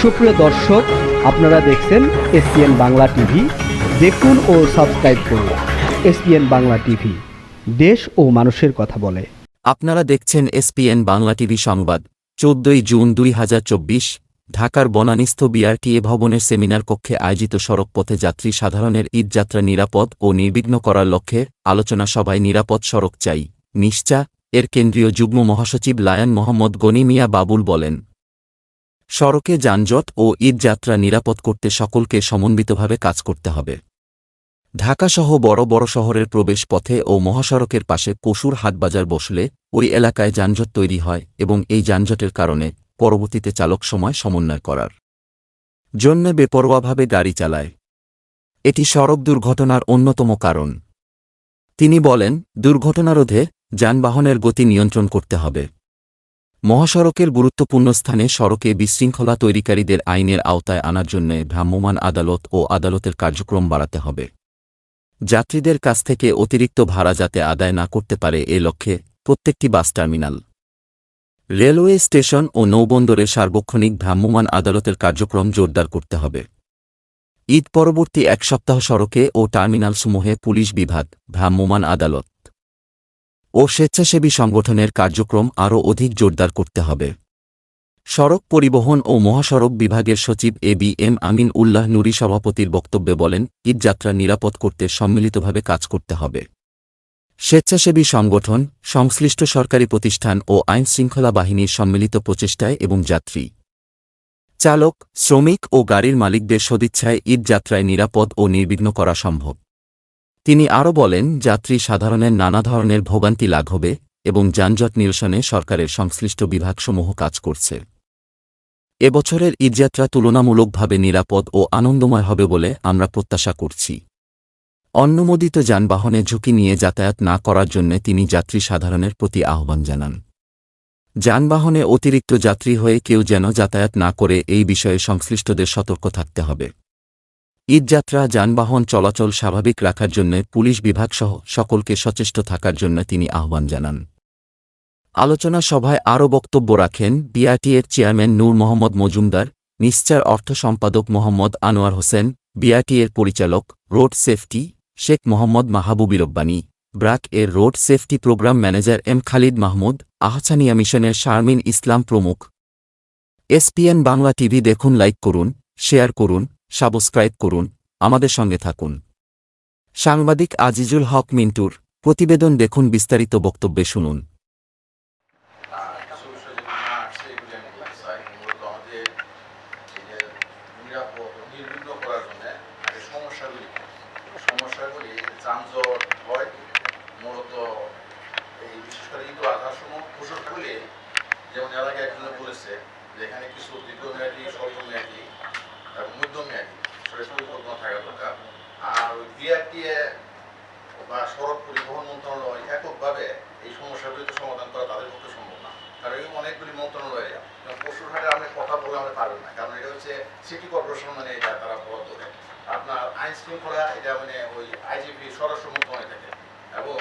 সুপ্রিয় দর্শক, আপনারা দেখছেন এসপিএন বাংলা টিভি। দেখুন ও সাবস্ক্রাইব করুন এসপিএন বাংলা টিভি। দেশ ও মানুষের কথা বলে। আপনারা দেখছেন এসপিএন বাংলা টিভি সংবাদ। চোদ্দই জুন দুই হাজার চব্বিশ, ঢাকার বনানিস্থ বিআরটিএ ভবনের সেমিনার কক্ষে আয়োজিত সড়কপথে যাত্রী সাধারণের ঈদযাত্রা নিরাপদ ও নির্বিঘ্ন করার লক্ষ্যে আলোচনা সভায় নিরাপদ সড়ক চাই। নিশ্চা, এর কেন্দ্রীয় যুগ্ম মহাসচিব লায়ন মোহাম্মদ গনি মিয়া বাবুল বলেন। সড়কে যানজট ও ঈদযাত্রা নিরাপদ করতে সকলকে সমন্বিতভাবে কাজ করতে হবে। ঢাকাসহ বড় বড় শহরের প্রবেশ পথে ও মহাসড়কের পাশে পশুর হাটবাজার বসলে ওই এলাকায় যানজট তৈরি হয় এবং এই যানজটের কারণে পরবর্তীতে চালক সময় সমন্বয় করার জন্য বেপরোয়াভাবে গাড়ি চালায়। এটি সড়ক দুর্ঘটনার অন্যতম কারণ। তিনি বলেন দুর্ঘটনা রোধে যানবাহনের গতি নিয়ন্ত্রণ করতে হবে। মহাসড়কের গুরুত্বপূর্ণ স্থানে সড়কে বিশৃঙ্খলা তৈরিকারীদের আইনের আওতায় আনার জন্য ভ্রাম্যমাণ আদালত ও আদালতের কার্যক্রম বাড়াতে হবে। যাত্রীদের কাছ থেকে অতিরিক্ত ভাড়া যাতে আদায় না করতে পারে এ লক্ষ্যে প্রত্যেকটি বাস টার্মিনাল। রেলওয়ে স্টেশন ও নৌবন্দরে সার্বক্ষণিক ভ্রাম্যমাণ আদালতের কার্যক্রম জোরদার করতে হবে। ঈদ পরবর্তী এক সপ্তাহ সড়কে ও টার্মিনালসমূহে পুলিশ বিভাগ, ভ্রাম্যমাণ আদালত ও স্বেচ্ছাসেবী সংগঠনের কার্যক্রম আরও অধিক জোরদার করতে হবে। সড়ক পরিবহন ও মহাসড়ক বিভাগের সচিব এ বি এম আমিন উল্লাহ নুরি সভাপতির বক্তব্যে বলেন ঈদযাত্রা নিরাপদ করতে সম্মিলিতভাবে কাজ করতে হবে। স্বেচ্ছাসেবী সংগঠন, সংশ্লিষ্ট সরকারি প্রতিষ্ঠান ও আইন শৃঙ্খলা বাহিনীর সম্মিলিত প্রচেষ্টায় এবং যাত্রী। চালক, শ্রমিক ও গাড়ির মালিকদের সদিচ্ছায় ঈদযাত্রায় নিরাপদ ও নির্বিঘ্ন করা সম্ভব। তিনি আরও বলেন, যাত্রী সাধারণের নানা ধরনের ভোগান্তি লাঘবে এবং যানজট নিরসনে সরকারের সংশ্লিষ্ট বিভাগসমূহ কাজ করছে। এবছরের ঈদযাত্রা তুলনামূলকভাবে নিরাপদ ও আনন্দময় হবে বলে আমরা প্রত্যাশা করছি। অন্যমোদিত যানবাহনে ঝুঁকি নিয়ে যাতায়াত না করার জন্য তিনি যাত্রী সাধারণের প্রতি আহ্বান জানান। যানবাহনে অতিরিক্ত যাত্রী হয়ে কেউ যেন যাতায়াত না করে এই বিষয়ে সংশ্লিষ্টদের সতর্ক থাকতে হবে। ঈদযাত্রা যানবাহন চলাচল স্বাভাবিক রাখার জন্য পুলিশ বিভাগসহ সকলকে সচেষ্ট থাকার জন্য তিনি আহ্বান জানান। আলোচনা সভায় আরও বক্তব্য রাখেন বিআরটিএর চেয়ারম্যান নূর মোহাম্মদ মজুমদার নিশ্চার অর্থ সম্পাদক মোহাম্মদ আনোয়ার হোসেন বিআরটিএর পরিচালক রোড সেফটি শেখ মোহাম্মদ মাহবুবি রব্বানী, ব্রাক এর road safety programme manager M Khalid Mahmud Ahsania মিশনের শারমিন ইসলাম প্রমুখ। এসপিএন বাংলা টিভি দেখুন, লাইক করুন, শেয়ার করুন সাবস্ক্রাইব করুন, আমাদের সঙ্গে থাকুন। সাংবাদিক আজিজুল হক মিন্টুর প্রতিবেদন দেখুন বিস্তারিত বক্তব্যে শুনুন। যেমন আগে একজনে বলেছে যে এখানে কিছু দীর্ঘমেয়াদী স্বল্পমেয়াদী এবং মধ্যমেয়াদী সেটা পরিকল্পনা থাকা দরকার। আর ওই বিআরটিএ বা সড়ক পরিবহন মন্ত্রণালয় এককভাবে এই সমস্যাগুলি তো সমাধান করা তাদের পক্ষে সম্ভব না। কারণ এই অনেকগুলি মন্ত্রণালয় পশুরহাটে আপনি কথা বলে আমরা পারবেন না। কারণ এটা হচ্ছে সিটি কর্পোরেশন মানে এটা তারা বরাদ্দ দেয়। আপনার আইন শৃঙ্খলা এটা মানে ওই আইজিপি স্বরাষ্ট্র মন্ত্রণালয় থাকে। এবং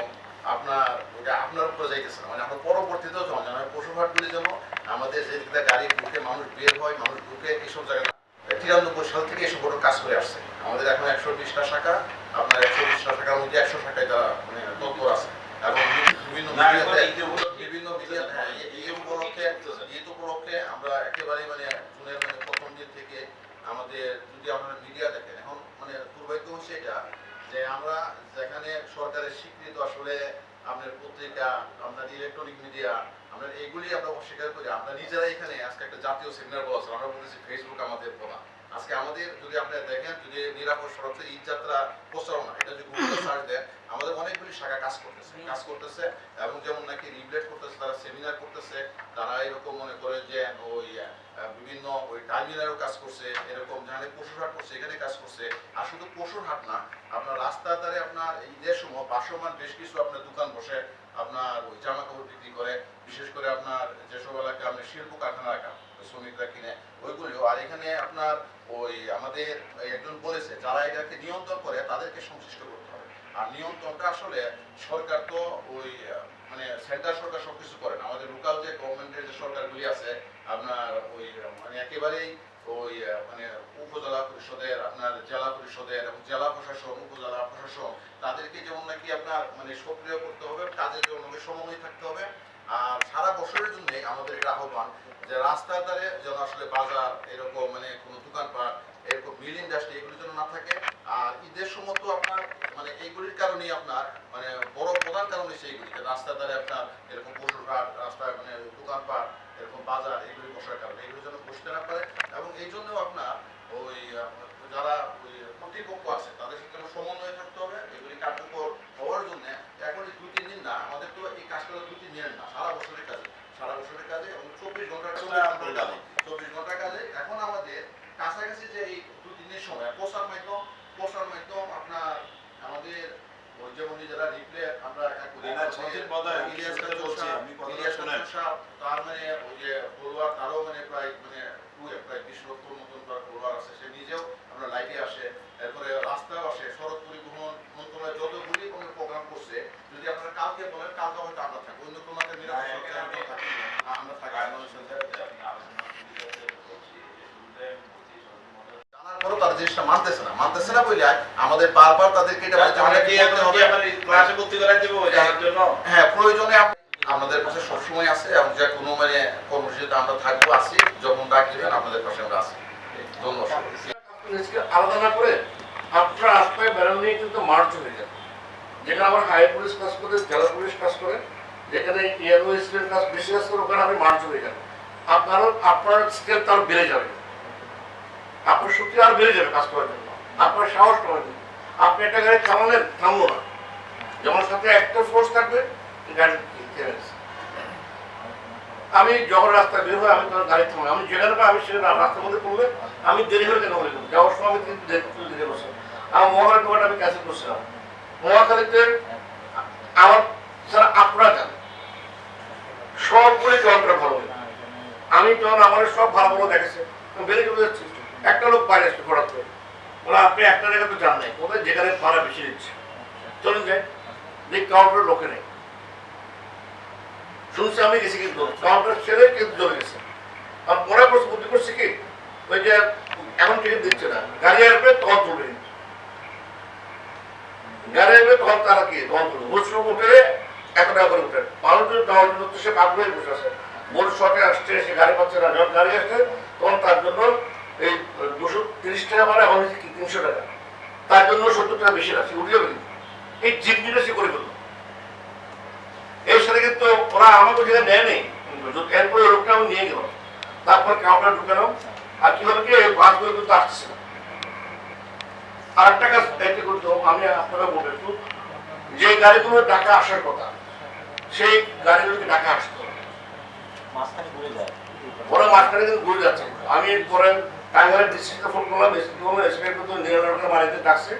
আপনার ওটা আপনার উপরে যাইতেছে না। মানে আমরা পরবর্তীতেও যেন পশুরহাটগুলি যেন আমাদের যে দিকটা গাড়ি ঢুকে মানুষ বের হয়, মানুষ ঢুকে এইসব জায়গায় তিরানব্বই সাল থেকে এই সংগঠন কাজ করে আসছে। আমাদের এখন একশো বিশটা শাখা আপনার একশো বিশটা শাখার মধ্যে একশো শাখায় তারা মানে তৎপর আছে। এবং বিভিন্ন হ্যাঁ এই- এই উপলক্ষে ঈদ উপলক্ষে আমরা মানে জুনের মানে প্রথম দিন থেকে আমাদের যদি আপনারা মিডিয়া দেখেন এখন মানে দুর্ভাগ্য হচ্ছে এটা যে আমরা যেখানে সরকারের স্বীকৃত আসলে আপনার পত্রিকা আপনার ইলেকট্রনিক মিডিয়া আমরা আমরা অস্বীকার করি। আমরা নিজেরা এখানে আজকে একটা জাতীয় সেমিনার বলছি আমরা বলেছি ফেসবুক আমাদের বলা। আজকে আমাদের যদি আপনারা দেখেন যদি নিরাপদ সড়কে ঈদ যাত্রা প্রচারণা এটা যদি গুগলে সার্চ দেন আমাদের অনেকগুলি শাখা কাজ করতেছে। কাজ করতেছে এবং যেমন নাকি রিপ্লেট করতেছে তারা সেমিনার করতেছে তারা এরকম মনে করে যে ওই বিভিন্ন ওই টার্মিনালও কাজ করছে এরকম যেখানে পশুর হাট করছে এখানে কাজ করছে। আর শুধু পশুর হাট না আপনার রাস্তার ধারে আপনার ঈদের সময় ভাসমান বেশ কিছু আপনার দোকান বসে আপনার ওই জামা কাপড় বিক্রি করে বিশেষ করে আপনার যেসব এলাকায় আপনার শিল্প কারখানা এলাকা শ্রমিকরা কিনে, ওইগুলিও। আর এখানে আপনার ওই আমাদের একজন বলেছে, যারা এটাকে নিয়ন্ত্রণ করে তাদেরকে সংশ্লিষ্ট করতে হবে। আর নিয়ন্ত্রণটা আসলে সরকার তো ওই মানে সেন্টার সরকার সবকিছু করে না। আমাদের লোকাল যে গভর্নমেন্টের যে সরকারগুলি আছে, আপনার ওই মানে একেবারেই ওই মানে উপজেলা পরিষদের, আপনার জেলা পরিষদের এবং জেলা প্রশাসন, উপজেলা প্রশাসন, তাদেরকে যেমন নাকি আপনার মানে সক্রিয় করতে হবে, কাজের জন্য সমন্বয় থাকতে হবে। আর সারা বছরের জন্য আমাদের এটা আহ্বান যে রাস্তার ধারে যেন আসলে বাজার এরকম মানে কোনো দোকানপাট, এরকম মিল ইন্ডাস্ট্রি এগুলো যেন না থাকে। আর ঈদের সময় তো আপনার মানে এইগুলির কারণেই আপনার মানে বড় প্রধান কারণ হচ্ছে এইগুলি রাস্তার ধারে আপনার এরকম পশুর হাট রাস্তায় মানে দোকানপাট, এরকম বাজার, এগুলি বসার কারণে এগুলো যেন বসতে না পারে। এবং এই জন্য আপনার ওই যারা ওই কর্তৃপক্ষ আছে তাদের সাথে আমরা সমন্বয় থাকতে হবে এগুলি কার্যকর হওয়ার জন্য এখন এই দুই তিন দিন না আমাদের তো এই কাজটা দুই তিন দিনের না সারা বছরের কাজে সারা বছরের কাজে এবং চব্বিশ চব্বিশ ঘণ্টার কাজে চব্বিশ ঘণ্টার কাজে। এখন আমাদের কাছাকাছি যে এই দু তিন দিনের সময় প্রচার মাধ্যম প্রচার মাধ্যম আপনার আমাদের ওই যেমন যারা রিপ্লে আমরা এক না, না, সচিন বোধহয় ইলিয়াস শুনতে কাঞ্চন বলছি, সাহ, আপনি কথাটা ইলিয়াস শোনেন। কাঞ্চন সাহ, তার মানে ওই যে ফলোয়ার তারও মানে প্রায় মানে প্রায় বিশ লক্ষ মতন ফলোয়ার আছে সে নিজেও আমরা লাইভে আসে এরপরে রাস্তাও আসে সড়ক পরিবহন মন্ত্রণালয় যতগুলি কোনো প্রোগ্রাম করছে যদি আপনারা কালকে বলেন কালকে হয়তো আমরা থাকব অন্য কোনো একটা নিরাপদ সরকার আমরা থাকি না, আমরা থাকি আমাদের সাথে জানার পরও তারা জিনিসটা মানতেছে না। মানতেছে না বলে আমাদের বারবার তাদেরকে এটা ক্লাসে ভর্তি করাই দিব যার জন্য। হ্যাঁ প্রয়োজনে আমাদের কাছে সবসময় আছে এবং যে কোনো মানে কর্মসূচিতে আমরা থাকব আছি। যখন ডাক দেবেন আপনাদের পাশে আমরা আছি। ধন্যবাদ। আলাদা না করে আপনার রাস্তায় বেরোলেই কিন্তু মার্চ হয়ে যাবে যেখানে আমার হাই পুলিশ কাজ করে জেলা পুলিশ কাজ করে যেখানে স্কুলের কাজ বেশি কাজ করে ওখানে আমি মার্চ হয়ে যাবে আপনারও আপনার স্কেল তার বেড়ে যাবে। আপনার শক্তি আর বেড়ে যাবে কাজ করার জন্য। আপনার সাহস করার জন্য। আপনি একটা গাড়ি থামালেন থামলো না। যেমন সাথে একটা ফোর্স থাকবে গাড়ি আমি যখন রাস্তা বের হয়ে, আমি তখন গাড়ি থামাই। আমি যেখানে পাই, আমি সেখানে রাস্তার মধ্যে পড়লে আমি দেরি হলে কেন বলে? যাওয়ার সময় আমি কিন্তু দেরি বসে আমার মহাখালী দোকানটা আমি ক্যান্সেল করছিলাম। মহাখালীতে আমার স্যার আপনারা জানেন সবগুলি জলটা ভালো। আমি যখন আমার সব ভালো ভালো দেখেছে বেরিয়ে যাচ্ছি। একটা লোক আসছে হঠাৎ করে বলে, আপনি একটা জায়গা তো জান নাই, কোথায়? যেখানে ভাড়া বেশি দিচ্ছে। চলুন যাই। দেখ কাউন্টারের লোকে নেই। শুনছি আমি গেছি কিন্তু কাউন্টার ছেড়ে কিন্তু চলে গেছে। আর মনে করছে, বুদ্ধি করছে কি? ওই যে এখন টিকিট দিচ্ছে না। গাড়ি আসবে, তখন তুলবে গাড়ি আসবে, তখন তারা কি? তখন তুলবে উঠে এত টাকা করে উঠে। মানুষ সে পাগল হয়ে বসে আছে। বোর শটে আসছে, সে গাড়ি পাচ্ছে না। যখন গাড়ি আসছে, তখন তার জন্য এই দুশো তিরিশ টাকা মানে এখন হচ্ছে কি তিনশো টাকা। তার জন্য সত্তর টাকা বেশি রাখছে উঠে কিন্তু। এই জিপনিটা সে করে ফেলল এর সাথে কিন্তু ওরা আমাকে যেটা নেয় নেই এরপরে লোকটা আমি নিয়ে গেলাম। তারপর কাউন্টার ঢুকালাম আর কি হলো কি বাসগুলো কিন্তু আসতেছে না। আর একটা কাজ দায়িত্ব করতে হবে, আমি আপনারা বলব একটু। যে গাড়িগুলো ঢাকা আসার কথা সেই গাড়িগুলোকে ঢাকা আসতে হবে। ওরা মাঝখানে কিন্তু ঘুরে যাচ্ছে। আমি পরে টাঙ্গাইলের ডিস্ট্রিক্টে ফোন করলাম ডিস্ট্রিক্ট ফোন এসে কিন্তু নিরানব্বই বাড়িতে ডাকছে।